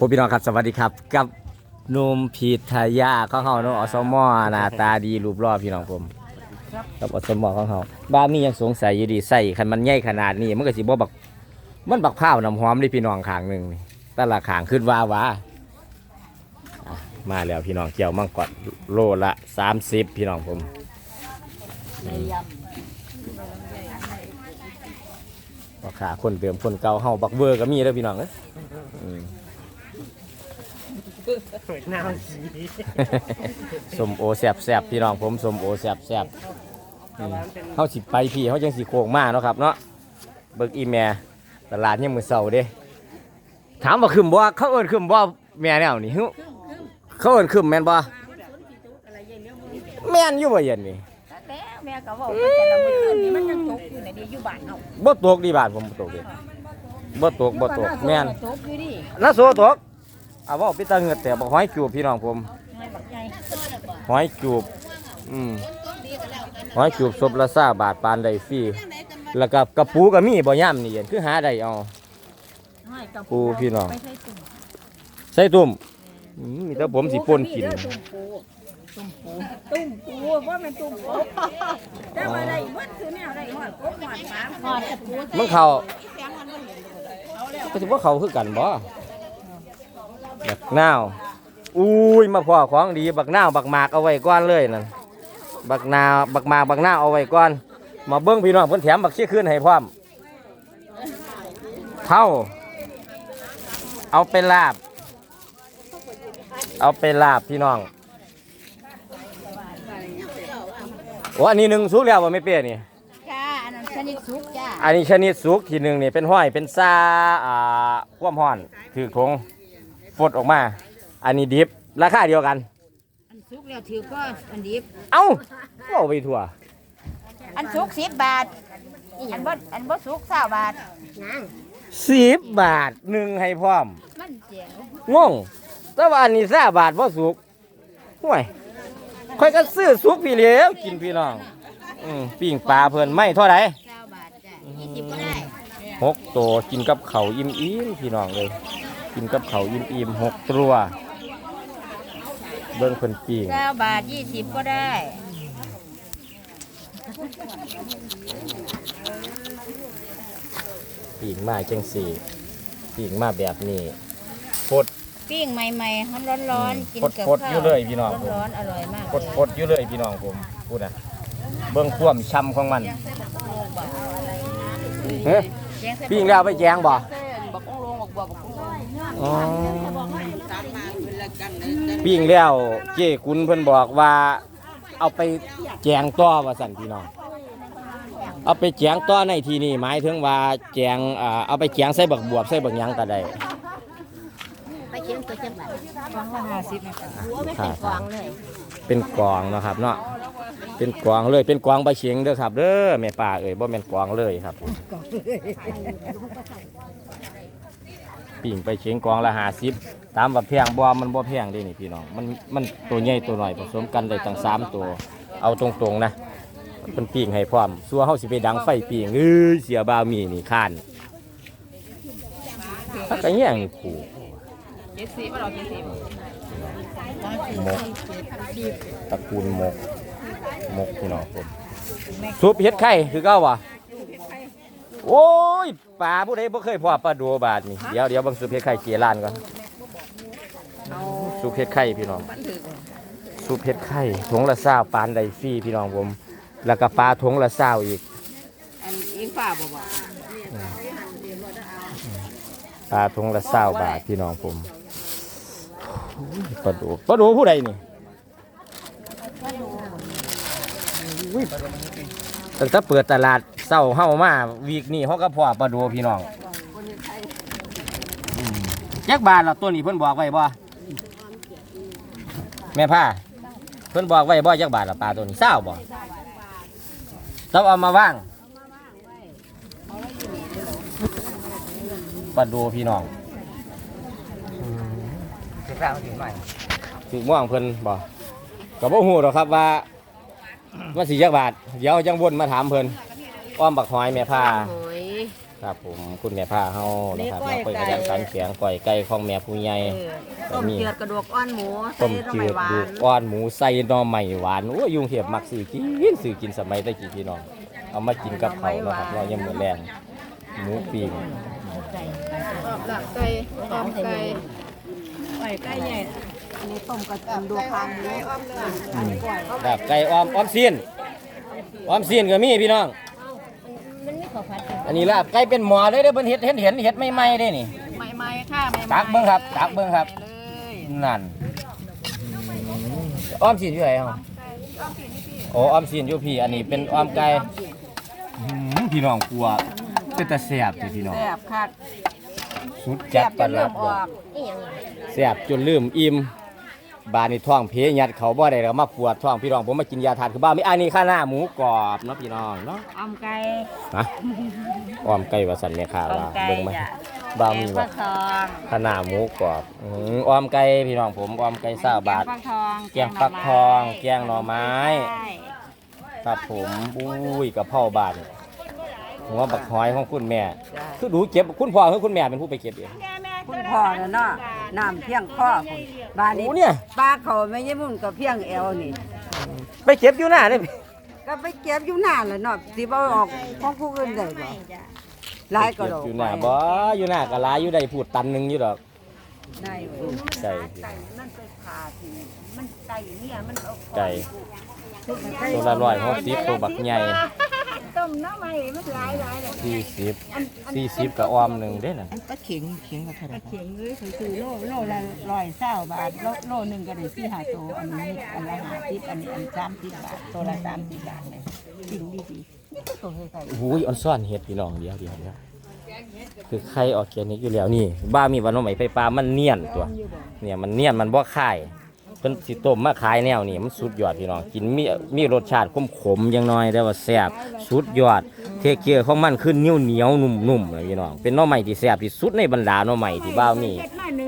ผมพี่น้องครับสวัสดีครับกับหนุ่มพีทยาของเขาเนาะอสมหน้าตาดีรูปรอบพี่น้องผมกับอสมของเขาบ้านนี้ยังสงสัยอยู่ดีใส่คันมันใหญ่ขนาดนี้มันก็สิบ่บักมันบักพร้าวน้ำหอมนี่พี่น้องขางหนึ่งนี่ต่ละขางขึ้นว่าวาอะมาแล้วพี่น้องเกี่ยวมังกรโลละ30พี่น้องผมราคาคนเดิมคนเก่าเฮาบักเวอร์ก็มีเด้อพี่น้องเอ้ยอืม หน้าสีสมโอแซบแซบพี่น้องผมสมโอแซบแซบอืมเขาสิไปพี่เขาจังสิโค้งมาเนาะครับเนาะเบิกอีแม่ตลาดยังมือเสาเด้ ถามว่าคืมบ่เขาเอิ้นคืมบ่แม่แนวนี่ฮึเขาเอิ้นคืมแม่นบ่แม่นอยู่บ่เย็นนี่แล้วแม่ก็บอกว่าแต่ละมื้อคืนนี้มันยังตกอยู่ในเดียวอยู่บ้านเฮาบ่ตกดีบ้านผมบ่ตกเด้บ่ตกบ่ตกแม่นตกอยู่ดิน่าโซตก เอาเว้าปิตาเหงือดแต่บ่หอยจูบพี่น้องผมไม่บักใหญ่หอยจูบอืมหอยจูบศพละซาบาทปานใดฟรีแล้วก็กระปูก็มีบ่ย่ำนี่เย็นคือหาได้เอาให้กับปูพี่น้องไปใส่ตุ่มใส่ตุ่มอืมมีแต่ผมสิป่นกินตุ่มปูตุ่มปูตุ่มปูว่ามันตุ่มปูแต่ว่าได้มันคือแนวได้หอดกบหอดปลาหอดตะปูมันเข้าก็สิว่าเขาคือกันบ่ บักนาวอุ้ยมาพ่อของดีบักนาวบักหมากเอาไว้ก่อนเลยนั่นบักนาวบักหมากบักนาวเอาไว้ก่อน มาเบิ่งพี่น้องเพิ่นแถมบักขี้ขึ้นให้พร้อมเท่า เอาไปลาบ เอาไปลาบพี่น้องโอ้อันนี้หนึ่งสุกแล้วว่าไม่เปี้ยนี่จ้าอันนั้นชนิดสุกจ้าอันนี้ชนิดสุกทีหนึ่งนี่เป็นห้อยเป็นซาอ่าความห้อนถือคงฟ ดออกมา อันนี้ดิบราคาเดียวกัน อันสุกแล้วถือก็อันดิบ เอ้าเอาไปทั่ว อันสุกสิบบาท อันบ่อันบ่สุกเศร้าบาทสิบบาทหนึ่งให้พร้อม มันเจ๋วงงแต่ว่าอันนี้ซาบาทเพราะสุกห่วยค่อยก็ซื้อสุกพี่เหลี้ยวกินพี่น้องอืมปิ้งปลาเพิ่นไม่เท่าไหร่เศร้าบาทจ้ะยี่สิบก็ได้หกตัวกินกับเขาวอิ่มอิ่มๆพี่น้องเลย กินกับเขาวอิ่มอิ่มๆหกตัว เบิ่งเพิ่นปิ้งเศร้าบาทยี่สิบก็ได้ปีกมาจังสี่ปีกมาแบบนี้พด ปิ้งใหม่ๆร้อนร้อนๆกินกับพดๆอยู่เลยพี่น้องร้อนๆอร่อยมากพดพดอยู่เลยพี่น้องผมพูดนะเบิ้งความช้ำของมันเฮ้ยปิ้งแล้วไปแจงบ่อ๋อ ปิ้งแล้วเจ้คุณเพิ่นบอกว่า เอาไปแจงต่อว่าสั่นพี่น้องเอาไปแจงต่อในที่นี่หมายถึงว่าแจงอ่าเอาไปแจงใส่บักบวบใส่บักหยังก็ได้ไปเชียงตัวจังหวัดฟองละห้าสิบนะคะไม่เป็นฟองเลยเป็นกองเนาะครับเนาะเป็นกองเลยเป็นกองใบเฉียงเด้อครับเด้อแม่ป่าเอ้ยบ่แม่นกองเลยครับ ปิ่งไปเฉียงกองละหาสิบตามว่าแพงบ่มันบ่แพงเด้นี่พี่น้องมันมันตัวใหญ่ตัวหน้อยผสมกันได้ตั้งสามตัวเอาตรงๆนะเพิ่นปิ่งให้พร้อมซัวเฮาสิไปดังไฟปิ่งเอ้ยเสียบาวมีนี่ข้านถ้าก็แย่งขู่เจ็ดสิบเราเจ็ดสิบมกตระกูลมกมกพี่น้องผมซุปเห็ดไข่คือเก้าวะโอ้ย ปลาผู้ใดบ่เคยพอปลาดูบาทนี่เดี๋ยวเดี๋ยวเบังซุปเห็ดไข่เกียร์ลานก่อนซุปเห็ดไข่พี่น้องซุปเห็ดไข่ถุงละเศร้าปานใดฟรีพี่น้องผม แล้วก็ปลาถุงละเศร้าอีกอันอิงฟ้าบ่บ่ปลาถุงละเศร้าบาทพี่น้องผมโอ้ยปลาดูปลาดูผู้ใดนี่อุ้ยตั้งแต่เปิดตลาด เศร้าเฮามาวีกนี้เขาก็พอปลาดูพี่น้องอืมจักบาทละตัวนี้เพิ่นบอกไว้บ่แม่ผ้าเพิ่นบอกไว้บ่จักบาทละปลาตัวนี้เศร้าบ่ต้องเอามาว่างปลาดูพี่น้องจะกล้ามาถึงใหม่ถึงม่วงเพิ่นบ่ก็บ่ฮู้หรอกครับว่าว่าสิจักบาทเดี๋ยวจังวนมาถามเพิ่น อ้อมบักหอยแม่พาโอ้ยครับผมคุณแม่ผ้าเฮานะครับมาคุยกันสันเสียงก่อยไก่ของแม่ผู้ใหญ่ต้มเกลือกระดูกอ่อนหมูใส่ต้มน้ำจืไม่ดหวาดูนก้อนหมูใส่หน่อใหม่หวานโอ้ยยุงเห็บมักซื้อกินซื้อกินสมัยตะกี้พี่น้องเอามากินกับเขาวเนาะครับเรายังมือแรงหมูปิ้งหลักไก่ต้มไก่ไก่ไก่ใหญ่อันนี้ต้มกระดูกคางหมูอ้อมเนื้ออืมลาบไก่อ้อมอ้อมซีนอ้อมซีนก็มีพี่น้องมันมี ข้าวผัดอันนี้ลาบไก่เป็นหมอเลยเด้อเพิ่นเฮ็ดเห็นเห็นเฮ็ดใหม่ๆเด้นี่ ใหม่ๆค่ะใหม่ๆตักเบิ่งครับตักเบิ่งครับเลยนั่นอ้อมซีนอยู่ไหนอะโอ้อ้อมซีนอยู่พี่ อันนี้เป็นอ้อมไก่อื้อหือพี่น้องกลัวเป็นตาแซ่บเด้อพี่น้องแซ่บคักสุดแซ่จัดบปาจะนเริ่ลัมบอบ่อก แซ่บจนลืมอิ่ม บานนี่ท้องเพยัดเขาบ่ได้แล้วมาปวดท้องพี่น้องผมมากินยาทานคือบ้ามีอันนี้ข้าวหน้าหมูกรอบเนาะพี่น้องเนาะอ้อมไก่ฮะอ้อมไก่ว่าสันเนี่ยค่ะอ้อมว่าไก่เบิ่งมาจ้ะบ้าแกมีงว่าฟักทองข้าวหน้าหมูกรอบอืมอ้อมไก่พี่น้องผมอ้อมไก่ซาบาทแกงฟักทองแกงฟักทองแกงหน่อไม้ใช่ครับผมอุ้ยกะเพราบาทหัวบักหอยของคุณแม่จ้ะคือดูเก็บคุณพ่อคือคุณแม่เป็นผู้ไปเก็บเองคุณพ่อน่ะเนาะ น้ำเพียงข้อพุ่นบ้านนี้โอ้เนี่ย ปลาเขาไม่ยมุ่นก็เพียงแอวนี่ ไปเก็บอยู่หน้าเลยก็ไปเก็บอยู่หน้าแหละเนาะสิบ่ออกของผู้อื่นได้บ่หลายก็ดอกอยู่หน้าบ่อยู่หน้ากะลายอยู่ได้พูดตันหนึงอยู่ดอก ได้เว้ยไก่ มันไปขาที่มันไก่เนี่ยมันเอาไก่ ตัวละร้อยหกสิบตัวบักใหญ่ ต้มน้ำใหม่มันหลายหลายเลยสี่สิบสี่สิบกับอ้อมหนึ่งเด้น่ะก็เข็งเข็งกับเท่าไหร่เขียงเลยคือคือโลโลละร้อยเศร้าบาทโลโลหนึ่งก็ได้สี่ห้าตัวอันนี้อันละห้าสิบอันนี้อันสามสิบบาทตัวละสามสิบบาทเลยจริงดีดีนี่ก็ตัวใส่โอ้ยอันซ่อนเห็ดพี่น้องเดียวเดียวเดียวคือไข่ออร์แกนิกอยู่แล้วนี่ บ้ามีวันน้องใหม่ไฟฟ้ามันเนียนตัว เนี่ยมันเนียนมันบ่คาย เพิ่นสิต้มมาขายแนวนี่มันสุดยอดพี่น้องกินมีมีรสชาติขมขมอยังน้อยแต่ว่าแซ่บสุดยอด เทเกียของมันคือเหนียวเหนียวๆนุ่มๆเลยพี่น้องเป็นหน่อใหม่ที่แซ่บที่สุดในบรรดาหน่อใหม่ที่บ้าวมี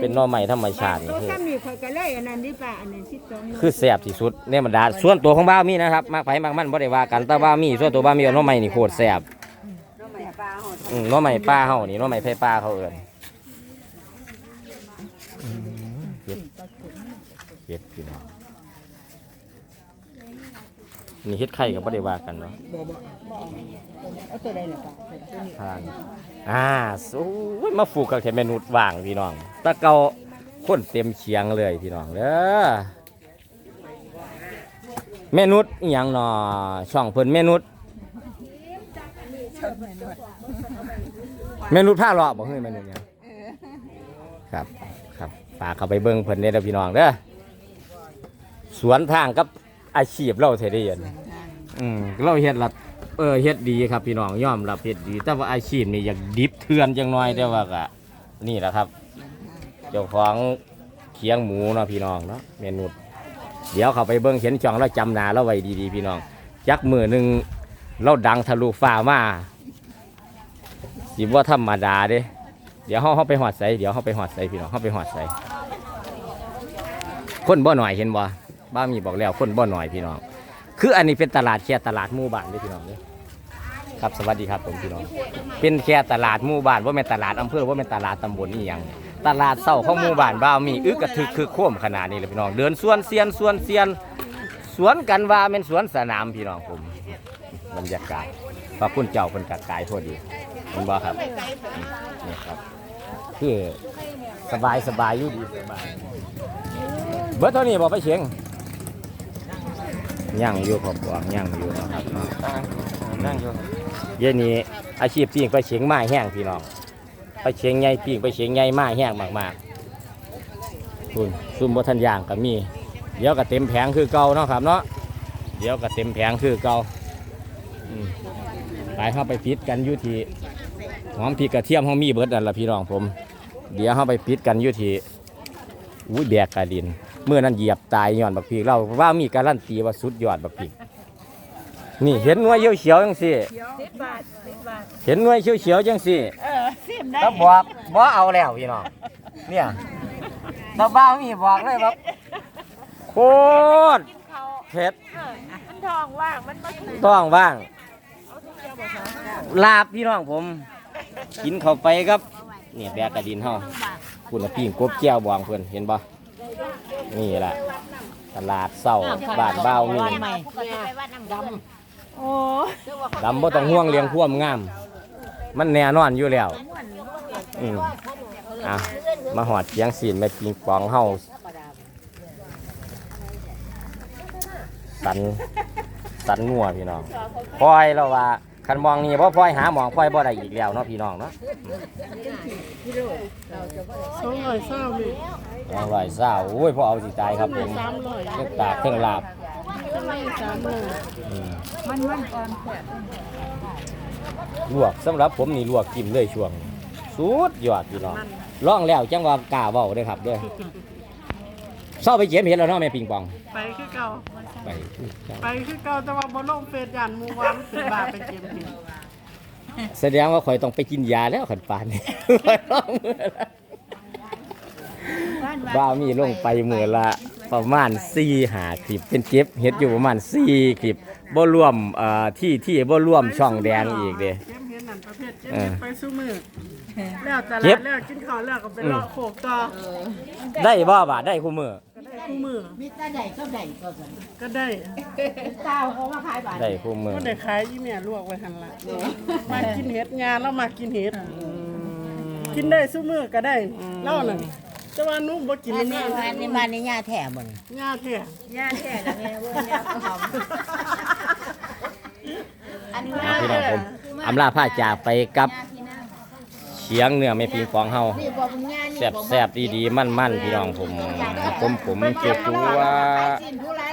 เป็นหน่อใหม่ธรรมชาตินี่คือคือแซ่บที่สุดในบรรดาส่วนตัวของบ้าวมีนะครับมากไผมากมันบ่ได้ว่ากันแต่บ้าวมีส่วนตัวบ้าวมีเอาหน้อใหม่นี่โคตรแซ่บน้ำใหม่ปลาหดอืมหน้อใหม่ป้าเฮานี่หน้อใหม่ไผป้าเขาเอิ้นอืมเฮ็ด เฮ็ดพี่น้องนี่เฮ็ดไข่ก็บ่ได้ว่ากันเนาะเอาตัวใดล่ะป่ะทางอ่าโอ้ยมาฝูกกับแค่เมนูว่างพี่น้องตะเกาคนเต็มเชียงเลยพี่น้องเด้อเมนุษย์อหย่างหนอช่องเพิ่นเมนุษย์เมนุษย์ผ้าเลาะบ่เฮ้ยเมนุษย์หยังครับ ครับฝากเข้าไปเบิ่งเพิ่นเด้อพี่น้องเด้อ วนทางกับอาชีพเราเทได้ยินอืมเราเฮ็ดละเออเฮ็ดดีครับพี่น้องยอมรับเฮ็ดดี แต่ว่าอาชีพนี่อยากดิบเถื่อนจังน้อยแต่ว่าก็นี่แหละครับ เจ้าของเคียงหมูเนาะพี่น้องเนาะเมนูเดี๋ยวเขาไปเบิ้งเห็นช่องแล้วจำหนาเราไว้ดีๆ พี่น้องจักมือหนึ่งเราดังทะลุฟ้ามาสิว่าธรรมดาเด้เดี๋ยวเขาเขาไปหอดใสเดี๋ยวเขาไปหอดใสพี่น้องเขาไปหอดใสคนบ่หน่อยเห็นบ่ บ้ามีบอกแล้วคนบ่หน่อยพี่น้อง คืออันนี้เป็นตลาดแค่ตลาดหมู่บ้านด้อพี่น้องเด้อครับสวัสดีครับผมพี่น้อง เป็นแค่ตลาดหมู่บ้านว่าเป็นตลาดอำเภอว่าเป็นตลาดตำบลนี่ยังตลาดเศร้าของหมู่บ้านบ้ามีอึกกระทึกคือโค้มขนาดนี้เลยพี่น้อง เดินสวนเซียนสวนเซียนสวนกันว่าเป็นสวนสนามพี่น้องผมบรรยากาศพระคุณเจ้าเป็นกัดกายพอดีเห็นบ่ครับนี่ครับคือสบายสบายอยู่ดีสบายเบิร์ตเท่านี้บอกไปเชียง ย่างอยู่ขอบวางย่างอยู่นะครับนั่งอยู่เย็นนี้อาชีพปิ้งไปเชียงไม้แห้งพี่น้องไปเชียงใหญ่ปิ้งไปเชียงใหญ่ไม้แห้งมากๆคุณซุ่มบทันย่างก็มี เดี๋ยวก็เต็มแผงคือเก่าเนาะครับเนาะเดี๋ยวก็เต็มแผงคือเก่าอืมไปเข้าไปปิดกันอยู่ที่หอมพริกกระเทียมเขามีเบิร์ดนั่นละพี่น้องผม เดี๋ยวเข้าไปปิดกันอยู่ที่อุ้ยแบกกระดิน เมื่อนั้นเหยียบตายย้อนบักพริกเราว่ามีการันตีว่าสุดยอดบักพริกนี่เห็นหน่วยเขียวๆจังสิสิบบาทสิบบาทเห็นหน่วยเขียวๆจังสิเออสิบได้ต้องบอกบ่เอาแล้วพี่น้องเนี่ยตาบ้ามีบอกเลยว่าโคตรเผ็ดมันทองว่างมันมาถูกต้องว่างเอาทุกเดียวบ่สองลาบพี่น้องผมกินเข้าไปครับนี่แบกกระดินเฮาคุณน่ะปิ้งกบแก้วบองเพิ่นเห็นบ่ นี่แหละตลาดเศร้าบ้านเบ้ามีโอ้ดำบ่ต้องห่วงเลี้ยงความงาม มันแน่นอนอยู่แล้วอืมอะมาหอดเสียงศีลแม่ปิงปองเฮาสันสันงัวพี่น้องพลอยแล้วว่าคันมองนี่บ่พลอยหาหมองพลอยบ่ได้อีกแล้วเนาะพี่น้องเนาะสองร้อยเศร้าเลย อร่อยซ่าโอ้ยพอเอาสิตายครับผมสามร้อยเลือกตากเครื่องลาบทำไมสามร้อยอืมมันมันก่อนลวกสำหรับผมนี่ลวกกินเลยช่วงนี้สุดยอดพี่น้องลองแล้วจังว่ากล้าเว้าเด้อครับเด้อเศร้าไปเก็บเห็ดแล้วเนาะแม่ปิงปองไปคือเก่า ไปคือเก่าไปคือเก่าแต่ว่าบ่ลงเฟซยันหมู่วันเป็นบาไปเก็บเห็ดแสดงว่าข่อยต้องไปกินยาแล้วขันปานนี่ บ้ามีลงไปมือละประมาณ4หาคลิป เป็นเก็บเฮ็ดอยู่ประมาณ4คลิปบ่รวมเอ่อที่ที่บ่รวมช่องแดงอีกเด้ เก็บเห็ดนั่นประเภทเก็บเอเห็อดไปสู้มือแล้วแต่เก็ละบแล้วกินข้าวแล้วก็ไปเลาะโขกต่อได้บ่บาทได้คู่มือก็ได้คู่มือมีตาใหญ่ก็ใหญ่ก็สั่นก็ได้ตาเขามาขายบาทได้คู่มือก็ได้ขายยี่แม่ลวกไว้หั่นล่ะมากินเห็ดงานแล้วมากินเห็ดกินได้สู้มือก็ได้เล่าน่ะ แต่ว่าหนุ่มบ่กินอันนี้ง่ายอันนี้มาในย่าแถมบ่นง่ายแท้ย่าแถมแล้วแม่เว้ยย่าหอมอันนี้อ่าพี่น้องผมอำลาผ้าจากไปกับเฉียงเนื้อแม่ปิงปองเฮานี่บ่เป็นย่านี่แซ่บแซ่บดีดีๆมั่นมั่นๆ พี่น้องผมผมผมเจ็บตัวสิ้นธุระ